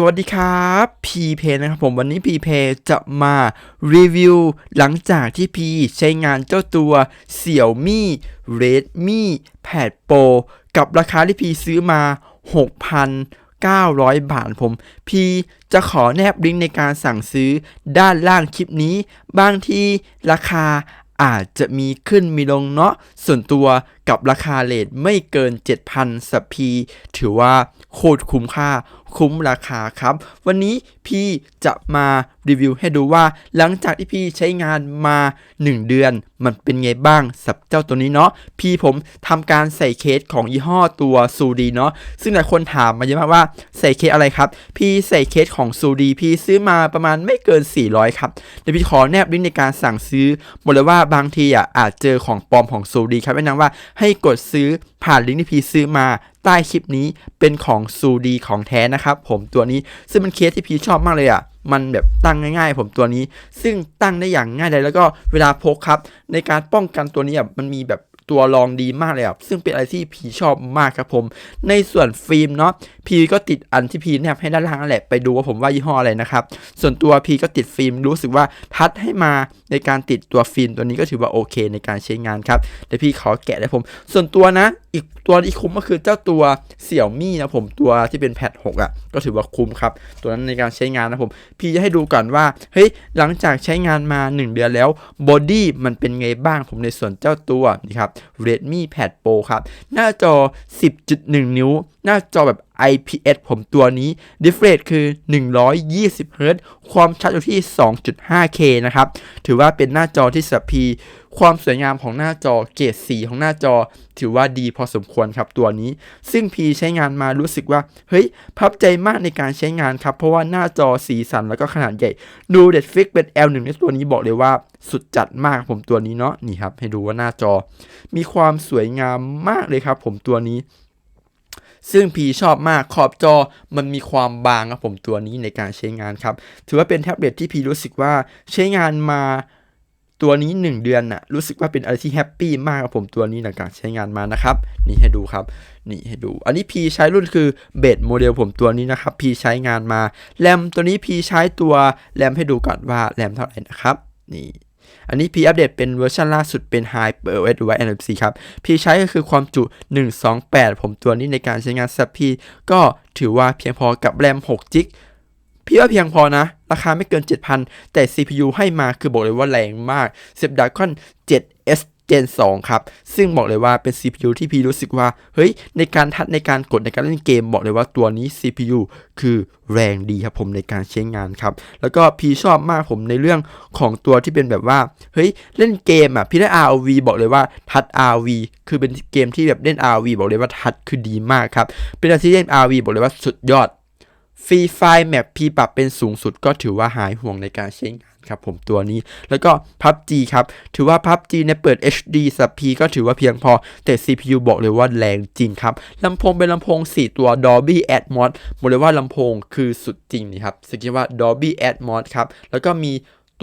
สวัสดีครับพีเพนะครับผมวันนี้พีเพจะมารีวิวหลังจากที่พีใช้งานเจ้าตัว Xiaomi Redmi Pad Pro กับราคาที่พีซื้อมา 6,900 บาทผม พีจะขอแนบลิงก์ในการสั่งซื้อด้านล่างคลิปนี้ บางที่ราคาอาจจะมีขึ้นมีลงเนาะส่วนตัวกับราคาเลทไม่เกิน 7,000สัปพี ถือว่าโคตรคุ้มค่าคุ้มราคาครับ วันนี้พี่จะมารีวิวให้ดูว่า หลังจากที่พี่ใช้งานมา 1 เดือน มันเป็นไงบ้างสับเจ้าตัวนี้เนาะพี่ผมทำการใส่เคสของยี่ห้อตัวซูดีเนาะซึ่งหลายคนถามมาเยอะมากว่าใส่เคสอะไรครับ พี่ใส่เคสของซูดีพี่ซื้อมาประมาณไม่เกิน 400 ครับเดี๋ยวพี่ขอแนบลิงก์ในการสั่งซื้อบอกเลยว่าบางทีอะอาจเจอของปลอมของซูดีครับแนะนำว่าให้กดซื้อผ่านลิงก์ที่พีซื้อมาใต้คลิปนี้เป็นของซูดีของแท้นะครับ ผมตัวนี้ซึ่งเป็นเคสที่พีชอบมากเลยอะมันแบบตั้งง่ายๆ ผมตัวนี้ ซึ่งตั้งได้อย่างง่ายเลยแล้วก็เวลาพกครับ ในการป้องกันตัวนี้แบบมันมีแบบ ตัวรองดีมากเลยครับซึ่งเป็นอะไรที่พีชอบมากครับผม ในส่วนฟิล์มเนาะพีก็ติดอันที่พีแนบให้ด้านล่างนั่นแหละไปดูว่าผมว่ายี่ห้ออะไรนะครับ ส่วนตัวพีก็ติดฟิล์มรู้สึกว่าทัดให้มาในการติดตัวฟิล์มตัวนี้ก็ถือว่าโอเคในการใช้งานครับเดี๋ยวพี่ขอแกะได้ผม ส่วนตัวนะอีก ตัวอีกคุ้มก็คือเจ้าตัวเสี่ยวมี่นะผมตัวที่เป็นแพด6อะก็ถือว่าคุ้มครับ ตัวนั้นในการใช้งานนะผม พี่จะให้ดูก่อนว่าเฮ้ยหลังจากใช้งานมา 1 เดือนแล้วบอดี้มันเป็นไงบ้างผมในส่วนเจ้าตัวนี่ครับ Redmi Pad Pro ครับ หน้าจอ 10.1 นิ้ว หน้าจอแบบ IPS ผมตัวนี้ Refresh คือ 120 Hz ความชัดอยู่ที่ 2.5K นะครับ ถือว่าเป็นหน้าจอที่สัพพี ความสวยงามของหน้าจอเกรดสีของหน้าจอ ถือว่าดีพอสมควรครับตัวนี้ ซึ่งพีใช้งานมารู้สึกว่า เฮ้ยพับใจมากในการใช้งานครับ เพราะว่าหน้าจอสีสันแล้วก็ขนาดใหญ่ดู Netflix เป็น L1 ในตัวนี้บอกเลยว่าสุดจัดมากผมตัวนี้เนาะนี่ครับ ให้ดูว่าหน้าจอ มีความสวยงามมากเลยครับ ผมตัวนี้ซึ่งพีชอบมากขอบจอมันมีความบางครับผมตัวนี้ในการใช้งานครับ ถือว่าเป็นแท็บเล็ตที่พีรู้สึกว่าใช้งานมา ตัวนี้ 1 เดือนน่ะรู้สึกว่าเป็นอะไรที่แฮปปี้มากครับผมตัวนี้หลังจากใช้งานมานะครับ นี่ให้ดูครับ นี่ให้ดู อันนี้พีใช้รุ่นคือเบสโมเดลผมตัวนี้นะครับพีใช้งานมาแรมตัวนี้พีใช้ตัวแรมให้ดูก่อนว่าแรมเท่าไหร่นะครับ นี่อันนี้พีอัปเดตเป็นเวอร์ชันล่าสุดเป็น HyperOS หรือว่า NFC ครับพีใช้ก็คือความจุ 128 ผมตัวนี้ในการใช้งานสับพีก็ถือว่าเพียงพอกับแรม6จิก พี่ว่าเพียงพอนะ ราคาไม่เกิน 7,000 แต่ CPU ให้มาคือบอกเลยว่าแรงมาก Snapdragon 7S Gen 2 ครับ ซึ่งบอกเลยว่าเป็น CPU ที่พี่รู้สึกว่า เฮ้ย ในการทัดในการกดในการเล่นเกม บอกเลยว่าตัวนี้ CPU คือแรงดีครับผมในการใช้งานครับ แล้วก็พี่ชอบมากผมในเรื่องของตัวที่เป็นแบบว่า เฮ้ย เล่นเกมอะ พี่ได้ ROV บอกเลยว่าทัด ROV คือเป็นเกมที่แบบเล่น ROV บอกเลยว่าทัดคือดีมากครับ เป็นอะไรที่เล่น ROV บอกเลยว่าสุดยอด ฟรีไฟล์แมปพีปรับเป็นสูงสุดก็ถือว่าหายห่วงในการใช้งานครับผมตัวนี้แล้วก็ PUBG ครับ ถือว่า PUBG ในเปิด HD สับพีก็ถือว่าเพียงพอ แต่ CPU บอกเลยว่าแรงจริงครับลำโพงเป็นลำโพง 4 ตัว Dolby Atmos บอกเลยว่าลำโพงคือสุดจริงนี่ครับสกิว่า Dolby Atmos ครับ แล้วก็มี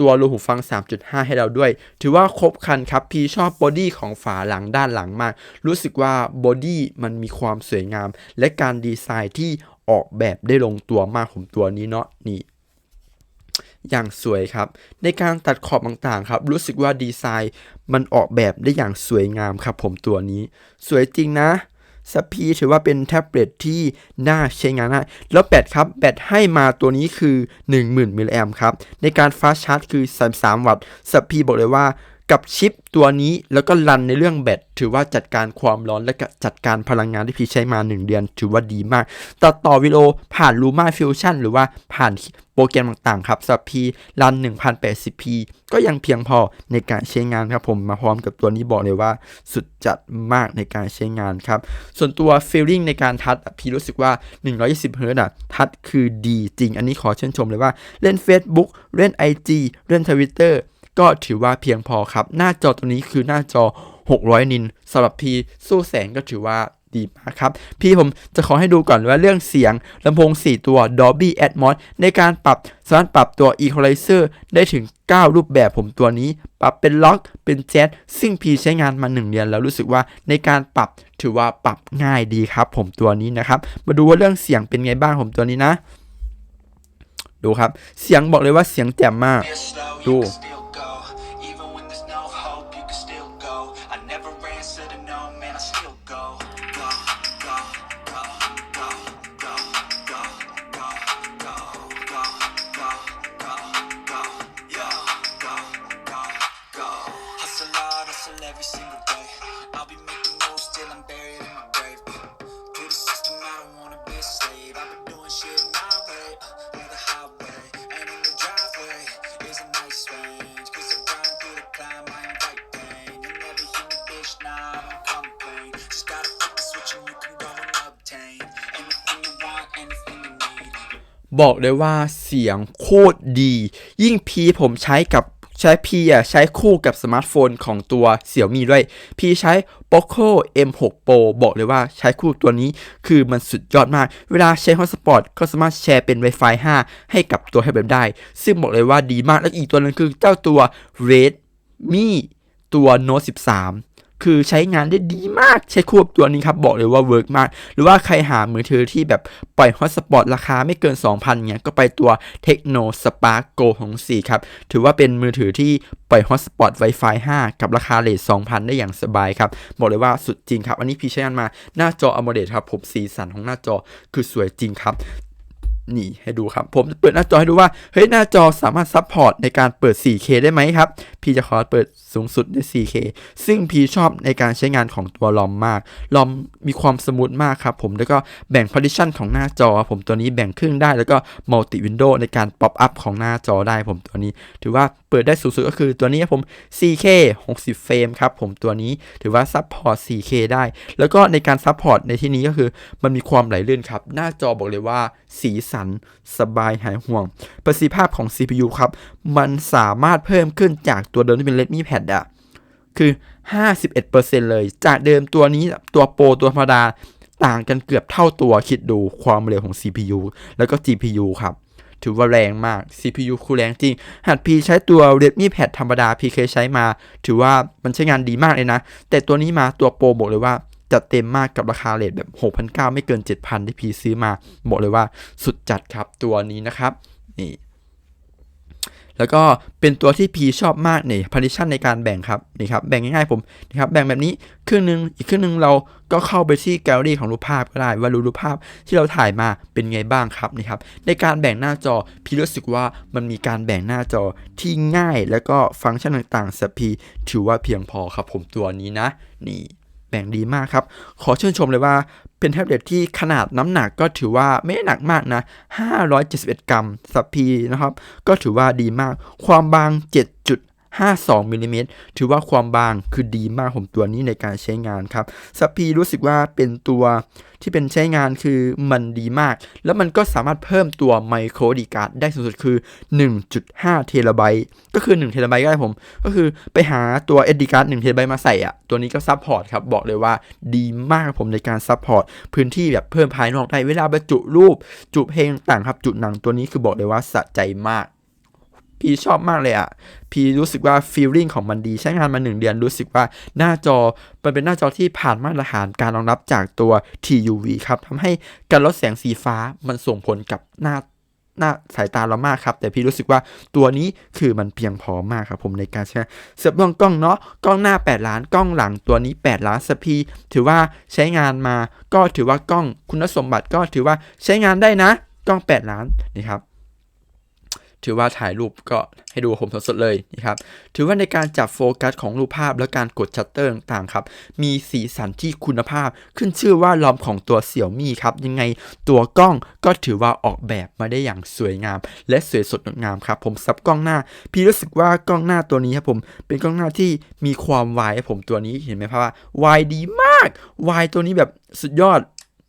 ตัวรูหูฟัง 3.5 ให้เราด้วย ถือว่าครบคันครับ พี่ชอบบอดี้ของฝาหลังด้านหลังมาก รู้สึกว่าบอดี้มันมีความสวยงาม และการดีไซน์ที่ ออกแบบได้ลงตัวมากผมตัวนี้เนาะนี่ อย่างสวยครับ ในการตัดขอบต่างๆครับ รู้สึกว่าดีไซน์มันออกแบบได้อย่างสวยงามครับ ผมตัวนี้ สวยจริงนะสพีถือว่าเป็นแท็บเล็ตที่น่าใช้งานได้แล้วแบตครับแบตให้มาตัวนี้คือ 10,000มิลลิแอมครับ ในการฟาสชาร์จคือ 33 วัตต์สพีบอกเลยว่า กับชิปตัวนี้แล้วก็รันในเรื่องแบตถือว่าจัดการความร้อนและก็จัดการพลังงานที่พี่ใช้มา 1 เดือน ถือว่าดีมาก ตัดต่อวิดีโอผ่าน Luma Fusion หรือว่าผ่านโปรแกรมต่างๆ ครับสับพีรัน 1080p ก็ยังเพียงพอในการใช้งานครับผมมาพร้อมกับตัวนี้บอกเลยว่า สุดจัดมากในการใช้งานครับ ส่วนตัว feeling ในการทัดพี่รู้สึกว่า 120 Hz อะทัดคือดีจริง อันนี้ขอเชิญชมเลยว่าเล่น Facebook เล่น IG เล่น Twitter ก็ถือว่าเพียงพอครับ หน้าจอตัวนี้คือหน้าจอ 600 นินสำหรับพีสู้แสงก็ถือว่าดีมากครับ พี่ผมจะขอให้ดูก่อนว่าเรื่องเสียงลำโพง 4 ตัว Dolby Atmos ในการปรับสามารถปรับตัว Equalizer ได้ถึง 9 รูปแบบผมตัวนี้ ปรับเป็นล็อกเป็นแจ๊สซึ่งพีใช้งานมา 1 เดือนแล้วรู้สึกว่าในการปรับถือว่าปรับง่ายดีครับ ผมตัวนี้นะครับ มาดูว่าเรื่องเสียงเป็นไงบ้างผมตัวนี้นะ ดูครับ เสียงบอกเลยว่าเสียงแจ่มมาก Feel I should've known, man, I still go. บอกเลยว่าเสียงโคตรดี ยิ่งพีผมใช้กับใช้พีอะใช้คู่กับสมาร์ทโฟนของตัวเสี่ยวมีด้วยพีใช้ Poco M6 Pro บอกเลยว่าใช้คู่ตัวนี้คือมันสุดยอดมาก เวลาใช้ Hotspot ก็สามารถแชร์เป็น Wi-Fi 5 ให้กับตัวให้แบบได้ ซึ่งบอกเลยว่าดีมาก และอีกตัวนึงคือเจ้าตัว Redmi ตัว Note 13 คือใช้งานได้ดีมากใช้คู่กับตัวนี้ครับ บอกเลยว่าเวิร์กมาก หรือว่าใครหามือถือที่แบบปล่อยฮอตสปอตราคาไม่เกิน 2,000เนี่ยก็ไปตัว Tecno Spark Go ของ4ครับ ถือว่าเป็นมือถือที่ปล่อยฮอตสปอต Wi-Fi 5 กับราคาเลท2,000 ได้อย่างสบายครับ บอกเลยว่าสุดจริงครับ อันนี้พี่ใช้งานมาหน้าจอ AMOLED ครับผมสีสันของหน้าจอคือสวยจริงครับ นี่ให้ดูครับ ผมจะเปิดหน้าจอให้ดูว่า เฮ้ย หน้าจอสามารถซัพพอร์ตในการเปิด 4K ได้ไหมครับ พี่จะขอเปิดสูงสุดได้ 4K ซึ่งพี่ชอบในการใช้งานของตัวลอมมาก ลอมมีความสมูทมากครับ ผมแล้วก็แบ่ง partition ของหน้าจอ ผมตัวนี้แบ่งครึ่งได้แล้วก็ multi window ในการ pop up ของหน้าจอได้ผมตัวนี้ ถือว่าเปิดได้สูงสุดก็คือตัวนี้ครับผม 4K 60 เฟรมครับผมตัวนี้ถือว่าซัพพอร์ต 4K ได้ แล้วก็ในการซัพพอร์ตในที่นี้ก็คือมันมีความไหลลื่นครับ หน้าจอบอกเลยว่าสีสัน สบายหายห่วง ประสิทธิภาพของ CPU ครับ มันสามารถเพิ่มขึ้นจากตัวเดิมที่เป็น Redmi Pad อะคือ 51%เลย จากเดิมตัวนี้ตัวโปรตัวธรรมดาต่างกันเกือบเท่าตัวคิดดูความเร็วของ CPU แล้วก็ GPU ครับ ถือว่าแรงมาก CPU คือแรงจริงหากพีใช้ตัว Redmi Pad ธรรมดาพีเคยใช้มา ถือว่ามันใช้งานดีมากเลยนะ แต่ตัวนี้มาตัวโปรบอกเลยว่า จัดเต็มมากกับราคาเลทแบบ 6,900 ไม่เกิน 7,000 ที่พีซื้อมาบอกเลยว่าสุดจัดครับตัวนี้นะครับนี่แล้วก็เป็นตัวที่พีชอบมากนี่ partition ในการแบ่งครับนี่ครับแบ่งง่ายๆผมนะครับแบ่งแบบนี้ครึ่งหนึ่งอีกครึ่งหนึ่งเราก็เข้าไปที่แกลเลอรี่ของรูปภาพก็ได้ว่ารูปภาพที่เราถ่ายมาเป็นไงบ้างครับนี่ครับในการแบ่งหน้าจอพีรู้สึกว่ามันมีการแบ่งหน้าจอที่ง่าย แล้วก็ฟังก์ชันต่างๆสพีถือว่าเพียงพอครับผมตัวนี้นะนี่ แบ่งดีมากครับ ขอชื่นชมเลยว่าเป็นแท็บเล็ตที่ขนาดน้ำหนักก็ถือว่าไม่หนักมากนะ 571 กรัมสัพพีนะครับ ก็ถือว่าดีมาก ความบาง 5.2มิลลิเมตรถือว่าความบางคือดีมากผมตัวนี้ในการใช้งานครับสัพพีรู้สึกว่าเป็นตัวที่เป็นใช้งานคือมันดีมาก แล้วมันก็สามารถเพิ่มตัวไมโครดีการ์ดได้สูงสุดคือ 1.5 เทราไบต์ก็คือ 1 เทราไบต์ก็ได้ผม ก็คือไปหาตัว SD card 1 เทราไบต์มาใส่อะตัวนี้ก็ซัพพอร์ตครับ บอกเลยว่าดีมากผมในการซัพพอร์ตพื้นที่แบบเพิ่มภายนอกได้เวลาบรรจุรูป จุเพลงต่างครับจุหนังตัวนี้คือบอกเลยว่าสะใจมาก พี่ชอบมากเลยอะพี่รู้สึกว่าฟีลลิ่งของมันดี ใช้งานมา 1 เดือนรู้สึกว่าหน้าจอมันเป็นหน้าจอที่ผ่านมาตรฐานการรองรับจากตัว TUV ครับทำให้การลดแสงสีฟ้ามันส่งผลกับหน้าหน้าสายตาเรามากครับ แต่พี่รู้สึกว่าตัวนี้คือมันเพียงพอมากครับผมในการใช้เสียบกล้องกล้องเนาะกล้องหน้า 8 ล้านกล้องหลังตัวนี้ 8 ล้านสพีถือว่าใช้งานมาก็ถือว่ากล้องคุณสมบัติก็ถือว่าใช้งานได้นะ กล้อง 8 ล้านนี่ครับ ถือว่าถ่ายรูปก็ให้ดูผมสดๆเลยนะครับถือว่าในการจับโฟกัสของรูปภาพและการกดชัตเตอร์ต่างๆครับมีสีสันที่คุณภาพขึ้นชื่อว่าลอมของตัวเสี่ยวมี่ครับยังไงตัวกล้องก็ถือว่าออกแบบมาได้อย่างสวยงาม และสวยสดงดงามครับผมซับกล้องหน้า พี่รู้สึกว่ากล้องหน้าตัวนี้ครับผมเป็นกล้องหน้าที่มีความวายครับผมตัวนี้เห็นไหมครับว่าวายดีมากวายตัวนี้แบบสุดยอด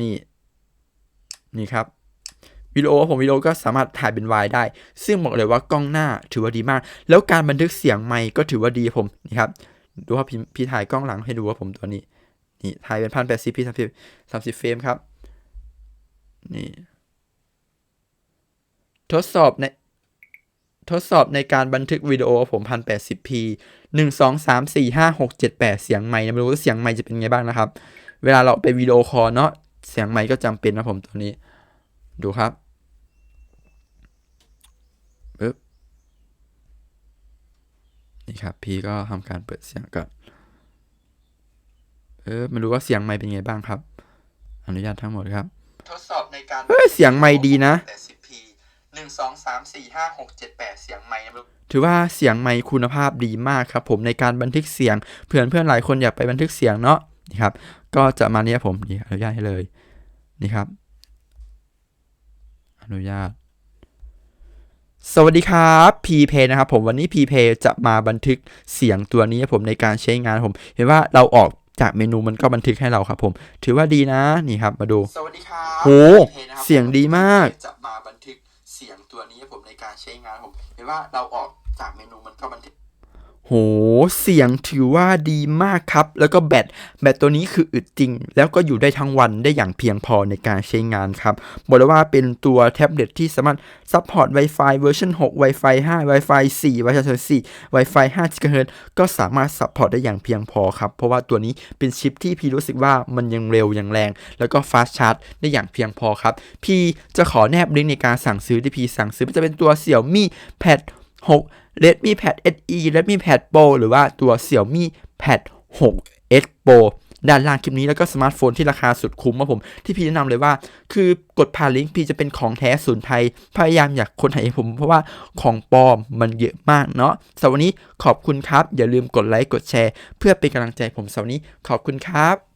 นี่นี่ครับ วิดีโอผมวิดีโอก็สามารถถ่ายเป็นวายได้ ซึ่งบอกเลยว่ากล้องหน้าถือว่าดีมาก แล้วการบันทึกเสียงไมค์ก็ถือว่าดีผมนี่ครับดูว่าพี่พี่ถ่ายกล้องหลังให้ดูว่าผมตัวนี้นี่ถ่ายเป็นพันแปดสิบพีสามสิบสามสิบเฟรมครับนี่ทดสอบในทดสอบในการบันทึกวิดีโอผมพันแปดสิบพีหนึ่งสองสามสี่ห้าหกเจ็ดแปดเสียงไมค์นะไม่รู้ว่าเสียงไมค์จะเป็นไงบ้างนะครับ เวลาเราไปวิดีโอคอลเนาะเสียงไมค์ก็จำเป็นนะผมตัวนี้ ดูครับ นี่ครับ พี่ก็ทำการเปิดเสียงก่อนเออไม่รู้ว่าเสียงไมค์เป็นไงบ้างครับ อนุญาตทั้งหมดครับ ทดสอบในการเฮ้ยเสียงไมค์ดีนะแต่สิบพีหนึ่งสองสามสี่ห้าหกเจ็ดแปดเสียงไมค์นะลูกถือว่าเสียงไมค์คุณภาพดีมากครับ ผมในการบันทึกเสียงเพื่อนเพื่อนๆหลายคนอยากไปบันทึกเสียงเนาะนี่ครับ ก็จะมาเนี้ยผมนี่อนุญาตให้เลยนี่ครับ อนุญาต สวัสดีครับพีเพนะครับผมวันนี้พีเพจะมาบันทึกเสียงตัวนี้ผมในการใช้งานผม เห็นว่าเราออกจากเมนูมันก็บันทึกให้เราครับผม ถือว่าดีนะนี่ครับมาดูสวัสดีครับโหพีพนะครับเสียงดีมากจะมาบันทึกเสียงตัวนี้ผมในการใช้งานผม เห็นว่าเราออกจากเมนูมันก็บันทึก โห เสียงถือว่าดีมากครับ แล้วก็แบต แบตตัวนี้คืออึดจริง แล้วก็อยู่ได้ทั้งวันได้อย่างเพียงพอในการใช้งานครับ บอกเลยว่าเป็นตัวแท็บเล็ตที่สามารถซัพพอร์ต Wi-Fi เวอร์ชัน6 Wi-Fi 5 Wi-Fi 4 Wi-Fi 4 Wi-Fi 5 GHz ก็สามารถซัพพอร์ตได้อย่างเพียงพอครับ เพราะว่าตัวนี้เป็นชิปที่พี่รู้สึกว่ามันยังเร็วยังแรง แล้วก็ฟาสชาร์จได้อย่างเพียงพอครับ พี่จะขอแนบลิงก์ในการสั่งซื้อที่พี่สั่งซื้อจะเป็นตัว Xiaomi Pad 6 Redmi Pad SE Redmi Pad Pro หรือว่าตัว Xiaomi Pad 6 X Pro ด้านล่างคลิปนี้แล้วก็สมาร์ทโฟนที่ราคาสุดคุ้มครับผมที่พี่แนะนำเลยว่า คือกดผ่านลิงก์พี่จะเป็นของแท้ศูนย์ไทย พยายามอยากคนไทยผม เพราะว่าของปลอมมันเยอะมากเนาะสำหรับวันนี้ขอบคุณครับ อย่าลืมกดไลค์กดแชร์ เพื่อเป็นกำลังใจผมสำหรับวันนี้ขอบคุณครับ